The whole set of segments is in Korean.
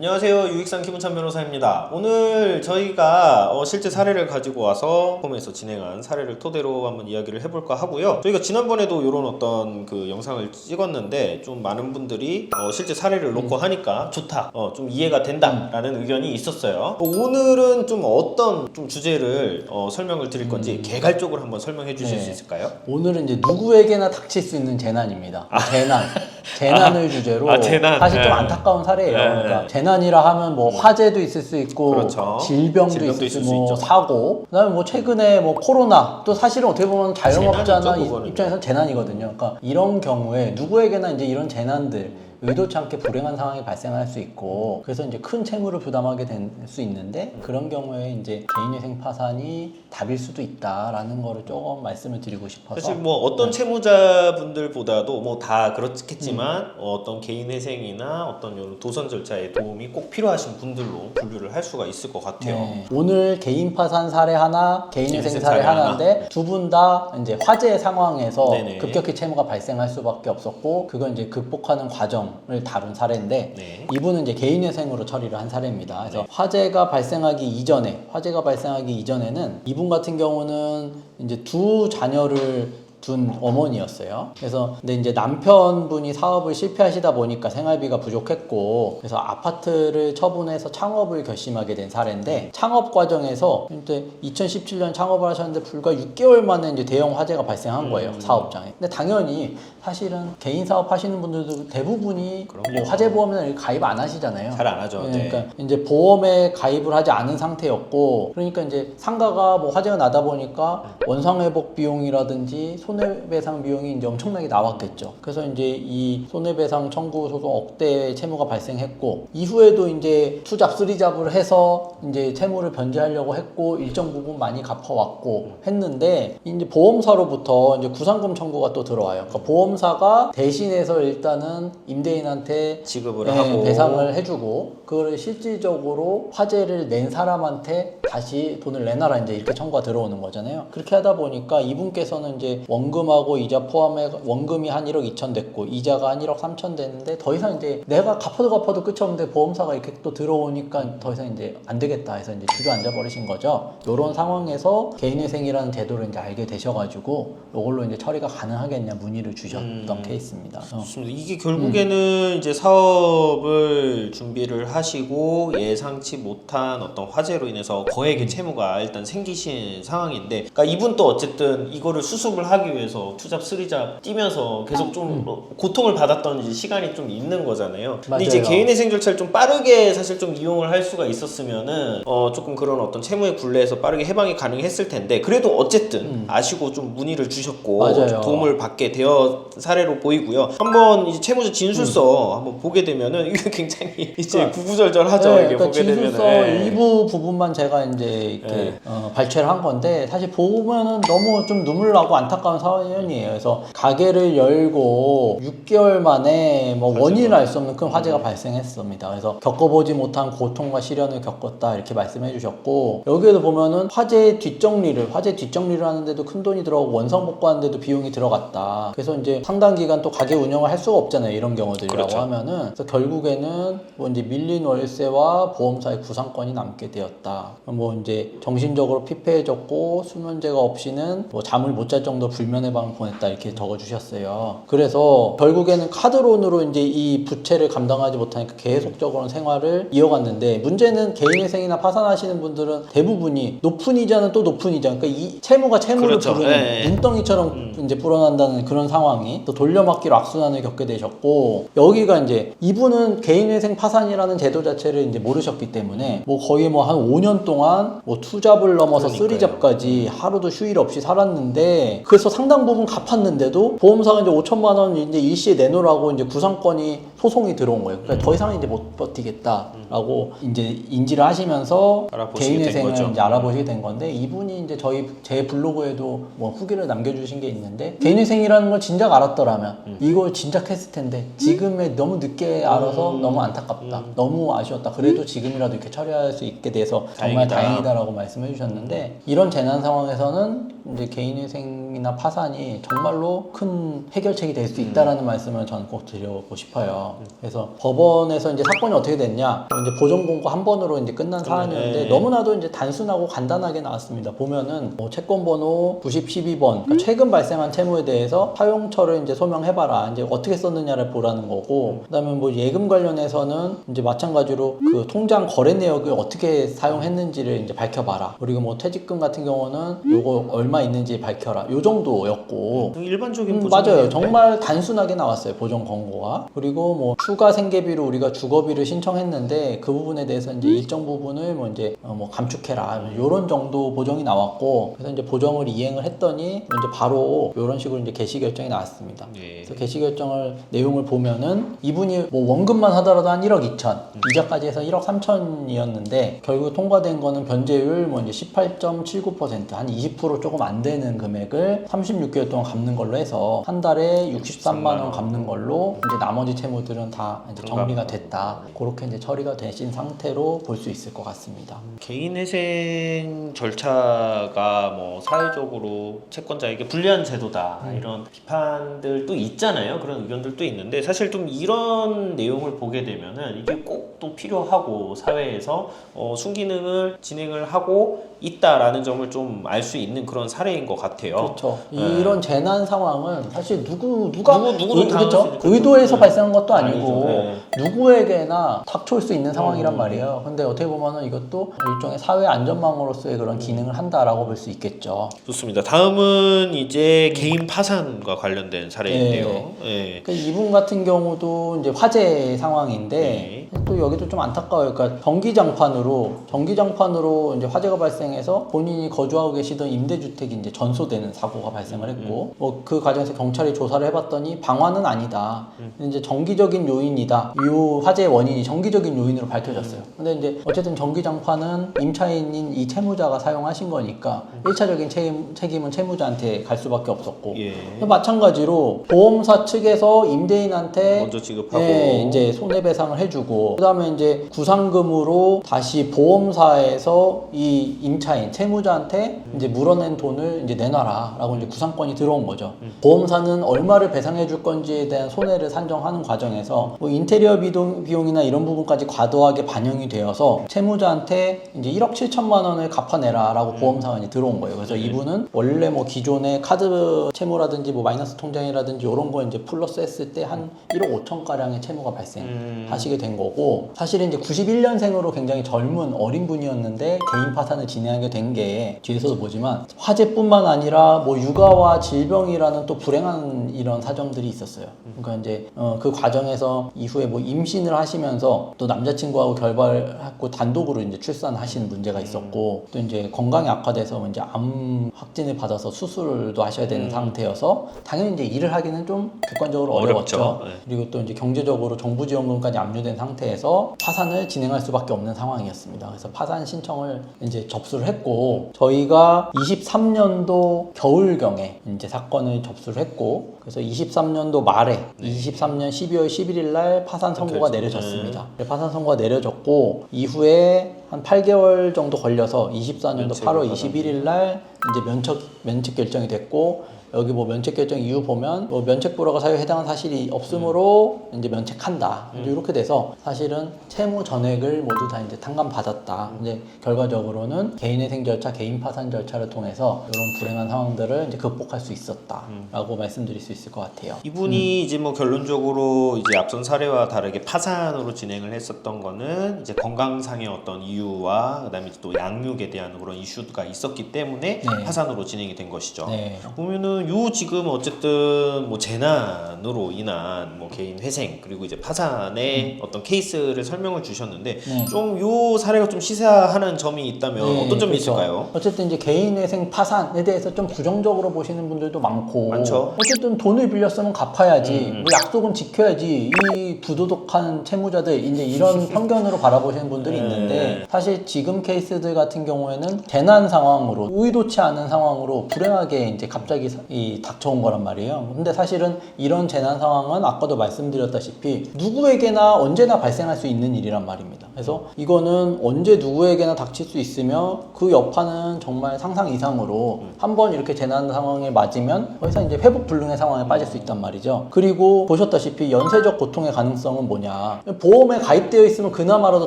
안녕하세요. 유익상 김은찬 변호사입니다. 오늘 저희가 어, 실제 사례를 가지고 와서 홈에서 진행한 사례를 토대로 한번 이야기를 해볼까 하고요. 저희가 지난번에도 이런 어떤 그 영상을 찍었는데 좀 많은 분들이 어, 실제 사례를 놓고 하니까 좋다, 어, 좀 이해가 된다라는 의견이 있었어요. 어, 오늘은 좀 어떤 좀 주제를 어, 설명을 드릴 건지 개괄적으로 한번 설명해 주실 네. 수 있을까요? 오늘은 이제 누구에게나 닥칠 수 있는 재난입니다. 재난. 재난을 주제로 아, 재난. 사실 좀 네. 안타까운 사례예요. 네. 그러니까 재난이라 하면 뭐 화재도 있을 수 있고 그렇죠. 질병도, 질병도 있을 있을 수수뭐 있죠. 사고 그다음에 뭐 최근에 뭐 코로나 또 사실은 어떻게 보면 자영업자나 재난이죠, 이- 그거는. 입장에서 재난이거든요. 그러니까 이런 경우에 누구에게나 이제 이런 재난들 의도치 않게 불행한 상황이 발생할 수 있고 그래서 이제 큰 채무를 부담하게 될 수 있는데 그런 경우에 이제 개인회생 파산이 답일 수도 있다라는 거를 조금 말씀을 드리고 싶어서 사실 뭐 네. 어떤 채무자분들보다도 뭐 다 그렇겠지만 음. 어, 어떤 개인 회생이나 어떤 이런 도선 절차에 도움이 꼭 필요하신 분들로 분류를 할 수가 있을 것 같아요. 네. 오늘 개인 파산 사례 하나, 개인회생 개인회생 사례 사례 하나. 하나인데 두 분 다 이제 화재 상황에서 네네. 급격히 채무가 발생할 수밖에 없었고 그건 이제 극복하는 과정 을 다룬 사례인데 네. 이분은 이제 개인회생으로 처리를 한 사례입니다. 그래서 화재가 발생하기 이전에 화재가 발생하기 이전에는 이분 같은 경우는 이제 두 자녀를 둔 어머니였어요. 그래서 근데 이제 남편분이 사업을 실패하시다 보니까 생활비가 부족했고 그래서 아파트를 처분해서 창업을 결심하게 된 사례인데 창업 과정에서 이제 2017년 창업을 하셨는데 불과 6개월 만에 이제 대형 화재가 발생한 거예요 사업장에. 근데 당연히 사실은 개인 사업 하시는 분들도 대부분이. 뭐 화재 보험에는 가입 안 하시잖아요. 잘 안 하죠. 예, 네. 그러니까 이제 보험에 가입을 하지 않은 상태였고 그러니까 이제 상가가 뭐 화재가 나다 보니까 원상 회복 비용이라든지 손해배상 비용이 이제 엄청나게 나왔겠죠. 그래서 이제 이 손해배상 청구 소송 억대 채무가 발생했고 이후에도 이제 투잡 쓰리잡을 해서 이제 채무를 변제하려고 했고 일정 부분 많이 갚아왔고 했는데 이제 보험사로부터 이제 구상금 청구가 또 들어와요. 그러니까 보험사가 대신해서 일단은 임대인한테 지급을 예, 하고 배상을 해주고 그거를 실질적으로 화재를 낸 사람한테 다시 돈을 내놔라 이제 이렇게 청구가 들어오는 거잖아요. 그렇게 하다 보니까 이분께서는 이제 원 금하고 이자 포함해 원금이 한 1억 2천 됐고 이자가 한 1억 3천 됐는데 더 이상 이제 내가 갚아도 갚아도 끝이 없는데 보험사가 이렇게 또 들어오니까 더 이상 이제 안 되겠다 해서 이제 주저앉아 버리신 거죠. 이런 상황에서 개인회생이라는 제도를 이제 알게 되셔가지고 이걸로 이제 처리가 가능하겠냐 문의를 주셨던 음. 케이스입니다. 어. 이게 결국에는 이제 사업을 준비를 하시고 예상치 못한 어떤 화재로 인해서 거액의 채무가 일단 생기신 상황인데, 그러니까 이분 또 어쨌든 이거를 수습을 하기 위해서 투잡 쓰리잡 뛰면서 계속 좀 어, 고통을 받았던 이제 시간이 좀 있는 거잖아요. 근데 이제 맞아요. 개인회생 절차를 좀 빠르게 사실 좀 이용을 할 수가 있었으면은 어 조금 그런 어떤 채무의 굴레에서 빠르게 해방이 가능했을 텐데 그래도 어쨌든 아시고 좀 문의를 주셨고 맞아요. 도움을 받게 되어 사례로 보이고요. 한번 이제 채무자 진술서 한번 보게 되면은 이게 굉장히 이제 그러니까- 구구절절하죠. 네, 이게 그러니까 보게 되면은 진술서 네. 일부 부분만 제가 이제 이렇게 네. 어, 발췌를 한 건데 사실 보면은 너무 좀 눈물 나고 안타까운 사연이에요. 그래서 가게를 열고 6개월 만에 뭐 원인을 알 수 없는 큰 화재가 음. 발생했습니다. 그래서 겪어보지 못한 고통과 시련을 겪었다 이렇게 말씀해 주셨고 여기에도 보면은 화재 뒷정리를 화재 뒷정리를 하는데도 큰 돈이 들어가고 원상 복구하는데도 비용이 들어갔다. 그래서 이제 상당 기간 또 가게 운영을 할 수가 없잖아요. 이런 경우들이라고 그렇죠. 하면은 그래서 결국에는 뭐 이제 밀린 월세와 보험사의 구상권이 남게 되었다. 뭐 이제 정신적으로 피폐해졌고 수면제가 없이는 뭐 잠을 못 잘 정도 불 면의 밤을 보냈다 이렇게 적어주셨어요. 그래서 결국에는 카드론으로 이제 이 부채를 감당하지 못하니까 계속적으로 생활을 이어갔는데 문제는 개인회생이나 파산하시는 분들은 대부분이 높은 이자는 또 높은 이자. 그러니까 이 채무가 채무를 그렇죠. 부르는 예, 예. 눈덩이처럼 이제 불어난다는 그런 상황이 또 돌려막기로 악순환을 겪게 되셨고 여기가 이제 이분은 개인회생 파산이라는 제도 자체를 이제 모르셨기 때문에 뭐 거의 뭐 한 5년 동안 뭐 투잡을 넘어서. 쓰리잡까지 하루도 휴일 없이 살았는데 그래서 상당 부분 갚았는데도 보험사가 이제 5천만 원 이제 일시에 내놓으라고 이제 구상권이 소송이 들어온 거예요. 그러니까 더 이상 이제 못 버티겠다라고 이제 인지를 하시면서 개인회생을 거죠. 이제 알아보시게 된 건데 이분이 이제 저희 제 블로그에도 뭐 후기를 남겨주신 게 있는데 개인회생이라는 걸 진작 알았더라면 음. 이걸 진작 했을 텐데 지금에 너무 늦게 알아서 너무 안타깝다 너무 아쉬웠다 그래도 지금이라도 이렇게 처리할 수 있게 돼서 정말 다행이다. 다행이다라고 말씀해 주셨는데 이런 재난 상황에서는 이제 개인회생이나 파산이 정말로 큰 해결책이 될 수 있다라는 말씀을 저는 꼭 드리고 싶어요. 그래서 법원에서 이제 사건이 어떻게 됐냐? 이제 보정 공고 한 번으로 이제 끝난 사안이었는데 네. 너무나도 이제 단순하고 간단하게 나왔습니다. 보면은 뭐 채권 번호 90, 12번 그러니까 최근 발생한 채무에 대해서 사용처를 이제 소명해봐라. 이제 어떻게 썼느냐를 보라는 거고 그다음에 뭐 예금 관련해서는 이제 마찬가지로 그 통장 거래 내역을 어떻게 사용했는지를 이제 밝혀봐라. 그리고 뭐 퇴직금 같은 경우는 요거 얼마 있는지 밝혀라. 요 정도였고 일반적인 음, 보증 맞아요. 정말 단순하게 나왔어요. 보정 권고가. 그리고 뭐 추가 생계비로 우리가 주거비를 신청했는데 그 부분에 대해서 이제 일정 부분을 뭐 이제 어, 뭐 감축해라. 이런 정도 보정이 나왔고 그래서 이제 보정을 이행을 했더니 이제 바로 이런 식으로 이제 개시 결정이 나왔습니다. 예. 그래서 개시 결정을 내용을 보면은 이분이 뭐 원금만 하더라도 한 1억 2천, 이자까지 해서 1억 3천이었는데 결국 통과된 거는 변제율 뭐 이제 18.79%한 20% 조금 안 되는 금액을 36개월 동안 갚는 걸로 해서 한 달에 63만 원 갚는 걸로 이제 나머지 채무들 은 다 이제 정리가 됐다. 그렇게 이제 처리가 되신 상태로 볼 수 있을 것 같습니다. 개인회생 절차가 뭐 사회적으로 채권자에게 불리한 제도다 음. 이런 비판들도 있잖아요 그런 의견들도 있는데 사실 좀 이런 내용을 보게 되면은 이게 꼭 또 필요하고 사회에서 어, 순기능을 진행을 하고 있다라는 점을 좀 알 수 있는 그런 사례인 것 같아요. 그렇죠. 네. 이런 재난 상황은 사실 누구 누가 누구- 누구도 의- 당할 그렇죠? 수 있는 거죠. 의도해서 네. 발생한 것도 아니고 아니죠. 네. 누구에게나 닥쳐올 수 있는 상황이란 음. 말이에요. 근데 어떻게 보면은 이것도 일종의 사회 안전망으로서의 그런 기능을 한다라고 볼 수 있겠죠. 좋습니다. 다음은 이제 개인 파산과 관련된 사례인데요. 예. 그러니까 이분 같은 경우도 이제 화재 상황인데 네. 또 여기도 좀 안타까워요. 그러니까 전기장판으로 전기장판으로 이제 화재가 발생 해서 본인이 거주하고 계시던 임대주택이 이제 전소되는 사고가 발생을 했고 뭐그 과정에서 경찰이 조사를 해봤더니 방화는 아니다. 이제 정기적인 요인이다. 이 화재의 원인이 정기적인 요인으로 밝혀졌어요. 근데 이제 어쨌든 전기장판은 임차인인 이 채무자가 사용하신 거니까 일차적인 책임, 책임은 채무자한테 갈 수밖에 없었고 예. 마찬가지로 보험사 측에서 임대인한테 먼저 지급하고 예, 이제 손해배상을 해주고 그다음에 이제 구상금으로 다시 보험사에서 이 임 차인 채무자한테 이제 물어낸 돈을 이제 내놔라라고 이제 구상권이 들어온 거죠. 보험사는 얼마를 배상해 줄 건지에 대한 손해를 산정하는 과정에서 뭐 인테리어 비용, 비용이나 이런 부분까지 과도하게 반영이 되어서 채무자한테 이제 1억 7천만 원을 갚아내라라고 보험사가 이제 들어온 거예요. 그래서 이분은 원래 뭐 기존의 카드 채무라든지 뭐 마이너스 통장이라든지 이런 거 이제 플러스 했을 때 한 1억 5천 가량의 채무가 발생하시게 된 거고 사실은 이제 91년생으로 굉장히 젊은 어린 분이었는데 개인 파산을 진행 하게 된 게 뒤에서도 보지만 화재뿐만 아니라 뭐 육아와 질병이라는 또 불행한 이런 사정들이 있었어요. 그러니까 이제 어, 그 과정에서 이후에 뭐 임신을 하시면서 또 남자친구하고 결발하고 단독으로 이제 출산하시는 문제가 있었고 또 이제 건강이 악화돼서 이제 암 확진을 받아서 수술도 하셔야 되는 상태여서 당연히 이제 일을 하기는 좀 객관적으로 어렵죠. 어려웠죠. 네. 그리고 또 이제 경제적으로 정부 지원금까지 압류된 상태에서 파산을 진행할 수밖에 없는 상황이었습니다. 그래서 파산 신청을 이제 접수를 했고 저희가 23년도 겨울경에 이제 사건을 접수를 했고 그래서 23년도 말에 23년 12월 11일 날 파산 선고가. 내려졌습니다. 파산 선고가 내려졌고 이후에 한 8개월 정도 걸려서 24년도 면책을 8월 받았네. 21일 날 이제 면책 면책 결정이 됐고 여기 뭐 면책 결정 이유 보면 뭐 면책 불허가 사유에 해당한 사실이 없으므로 이제 면책한다. 이제 이렇게 돼서 사실은 채무 전액을 모두 다 이제 탕감 받았다. 이제 결과적으로는 개인회생 절차, 개인 파산 절차를 통해서 이런 불행한 상황들을 이제 극복할 수 있었다라고 말씀드릴 수 있을 것 같아요. 이분이 이제 뭐 결론적으로 이제 앞선 사례와 다르게 파산으로 진행을 했었던 거는 이제 건강상의 어떤 이유와 그다음에 또 양육에 대한 그런 이슈가 있었기 때문에 네. 파산으로 진행이 된 것이죠. 네. 보면은 요 지금 어쨌든 뭐 재난으로 인한 뭐 개인 회생 그리고 이제 파산의 어떤 케이스를 설명을 주셨는데 음. 네. 좀 요 사례가 좀 시사하는 점이 있다면 네, 어떤 점이 그렇죠. 있을까요? 어쨌든 이제 개인회생 파산에 대해서 좀 부정적으로 보시는 분들도 많고 많죠. 어쨌든 돈을 빌렸으면 갚아야지 음. 뭐 약속은 지켜야지 이 부도덕한 채무자들 이제 이런 편견으로 바라보시는 분들이 네. 있는데 사실 지금 케이스들 같은 경우에는 재난 상황으로 의도치 않은 상황으로 불행하게 이제 갑자기 사- 이 닥쳐온 거란 말이에요. 근데 사실은 이런 재난 상황은 아까도 말씀드렸다시피 누구에게나 언제나 발생할 수 있는 일이란 말입니다. 그래서 이거는 언제 누구에게나 닥칠 수 있으며 그 여파는 정말 상상 이상으로 한번 이렇게 재난 상황에 맞으면 더 이상 이제 회복 불능의 상황에 빠질 수 있단 말이죠. 그리고 보셨다시피 연쇄적 고통의 가능성은 뭐냐? 보험에 가입되어 있으면 그나마라도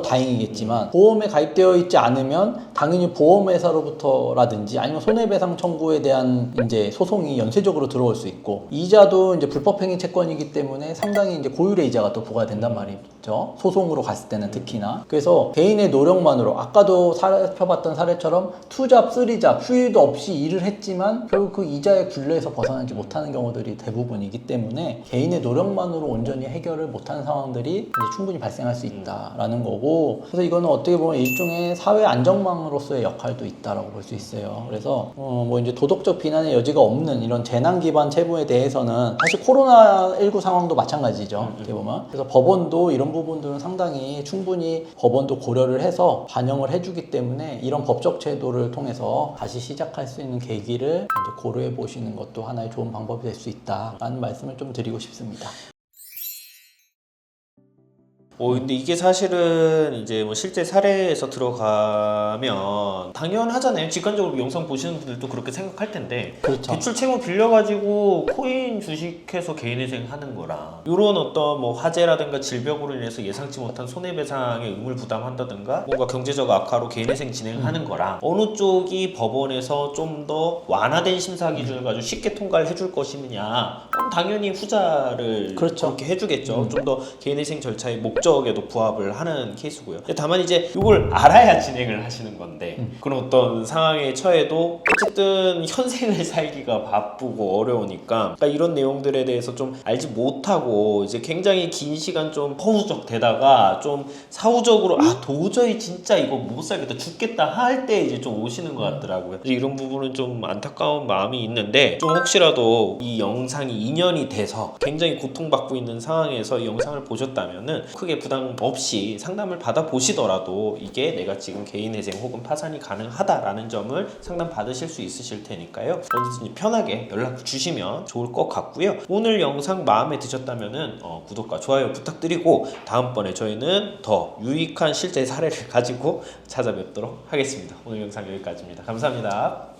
다행이겠지만 보험에 가입되어 있지 않으면 당연히 보험회사로부터라든지 아니면 손해배상 청구에 대한 이제 소송이 연쇄적으로 들어올 수 있고 이자도 이제 불법행위 채권이기 때문에 상당히 이제 고율의 이자가 또 부과된단 말이죠. 소송으로 갔을 때는 특히나. 그래서 개인의 노력만으로 아까도 살펴봤던 사례처럼 투잡, 쓰리잡, 휴일도 없이 일을 했지만 결국 그 이자의 굴레에서 벗어나지 못하는 경우들이 대부분이기 때문에 개인의 노력만으로 온전히 해결을 못하는 상황들이 충분히 발생할 수 있다라는 거고 그래서 이거는 어떻게 보면 일종의 사회 안정망으로서의 역할도 있다라고 볼 수 있어요. 그래서 어, 뭐 이제 도덕적 비난의 여지가 없는 이런 재난 기반 채무에 대해서는 사실 코로나 19 상황도 마찬가지죠. 어떻게 보면 그래서 법원도 이런 부분들은 상당히 충분히 법원도 고려를 해서 반영을 해주기 때문에 이런 법적 제도를 통해서 다시 시작할 수 있는 계기를 고려해 보시는 것도 하나의 좋은 방법이 될 수 있다라는 말씀을 좀 드리고 싶습니다. 어, 근데 이게 사실은 이제 뭐 실제 사례에서 들어가면 당연하잖아요. 직관적으로 영상 보시는 분들도 그렇게 생각할 텐데 그렇죠. 대출 채무 빌려가지고 코인 주식해서 개인회생 하는 거랑 이런 어떤 뭐 화재라든가 질병으로 인해서 예상치 못한 손해배상의 의무를 부담한다든가 뭔가 경제적 악화로 개인회생 진행하는 거랑 어느 쪽이 법원에서 좀 더 완화된 심사 기준을 가지고 쉽게 통과를 해줄 것이냐 그럼 당연히 후자를 그렇죠. 그렇게 해주겠죠. 좀더 개인회생 절차의 목적에도 부합을 하는 케이스고요. 다만 이제 이걸 알아야 진행을 하시는 건데 그런 어떤 상황에 처해도 어쨌든 현생을 살기가 바쁘고 어려우니까 그러니까 이런 내용들에 대해서 좀 알지 못하고 이제 굉장히 긴 시간 좀 허우적 되다가 좀 사후적으로 아 도저히 진짜 이거 못 살겠다 죽겠다 할 때 이제 좀 오시는 것 같더라고요. 이런 부분은 좀 안타까운 마음이 있는데 좀 혹시라도 이 영상이 2년이 돼서 굉장히 고통받고 있는 상황에서 이 영상을 보셨다면은 크게 부담 없이 상담을 받아 보시더라도 이게 내가 지금 개인회생 혹은 파산이 가능하다라는 점을 상담 받으실 수 있으실 테니까요. 언제든지 편하게 연락 주시면 좋을 것 같고요. 오늘 영상 마음에 드셨다면은 어, 구독과 좋아요 부탁드리고 다음번에 저희는 더 유익한 실제 사례를 가지고 찾아뵙도록 하겠습니다. 오늘 영상 여기까지입니다. 감사합니다.